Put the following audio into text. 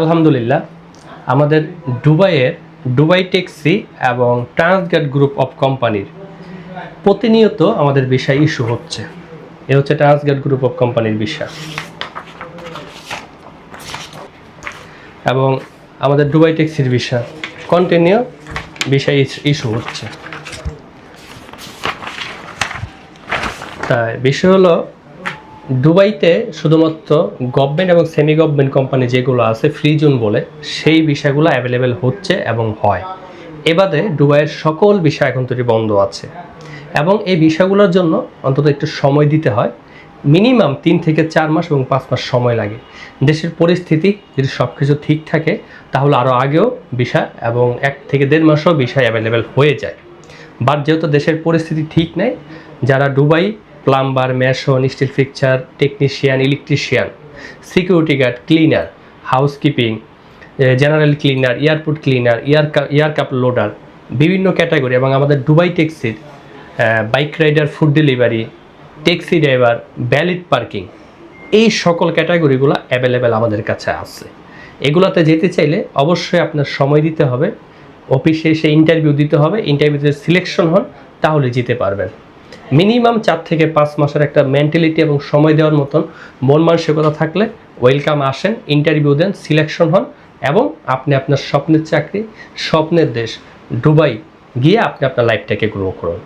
আলহামদুলিল্লাহ, আমাদের দুবাইয়ের দুবাই ট্যাক্সি এবং ট্রান্সগার্ড গ্রুপ অফ কোম্পানির প্রতিনিয়ত আমাদের বিষয় ইস্যু হচ্ছে। এ হচ্ছে ট্রান্সগার্ড গ্রুপ অফ কোম্পানির বিষয়। এবং আমাদের দুবাই ট্যাক্সির বিষয় কন্টিনিউ বিষয় ইস্যু হচ্ছে। তাই বিষয় হলো দুবাইতে শুধুমাত্র গভর্নমেন্ট এবং সেমি গভর্নমেন্ট কোম্পানি যেগুলো আছে ফ্রি জোন বলে, সেই বিষয়গুলো অ্যাভেলেবেল হচ্ছে এবং হয়। এবারে দুবাইয়ের সকল বিষয় এখন তৈরি বন্ধ আছে এবং এই বিষয়গুলোর জন্য অন্তত একটু সময় দিতে হয়। মিনিমাম তিন থেকে চার মাস এবং পাঁচ মাস সময় লাগে। দেশের পরিস্থিতি যদি সব কিছু ঠিক থাকে, তাহলে আরও আগেও বিষয় এবং এক থেকে দেড় মাসও বিষয় অ্যাভেলেবেল হয়ে যায়। বাট যেহেতু দেশের পরিস্থিতি ঠিক নেই, যারা Dubai plumber, mason, steel fixture technician, electrician, security guard, cleaner, housekeeping general cleaner, airport cleaner, air cup loader, বিভিন্ন ক্যাটাগরি এবং আমাদের Dubai ট্যাক্সির bike rider, food delivery taxi driver valet parking, এই সকল ক্যাটাগরিগুলো অ্যাভেলেবেল আমাদের কাছে আছে। এগুলোতে যেতে চাইলে অবশ্যই আপনার সময় দিতে হবে, অফিসে এসে ইন্টারভিউ দিতে হবে ইন্টারভিউতে সিলেকশন হন, তাহলে যেতে পারবেন। মিনিমাম চার থেকে পাঁচ মাসের একটা মেন্টালিটি এবং সময় দেওয়ার মতন মন মানসিকতা থাকলে ওয়েলকাম আসেন ইন্টারভিউ দেন সিলেকশন হন এবং আপনি আপনার স্বপ্নের চাকরি, স্বপ্নের দেশ দুবাই গিয়ে আপনি আপনার লাইফটাকে গ্রো করুন।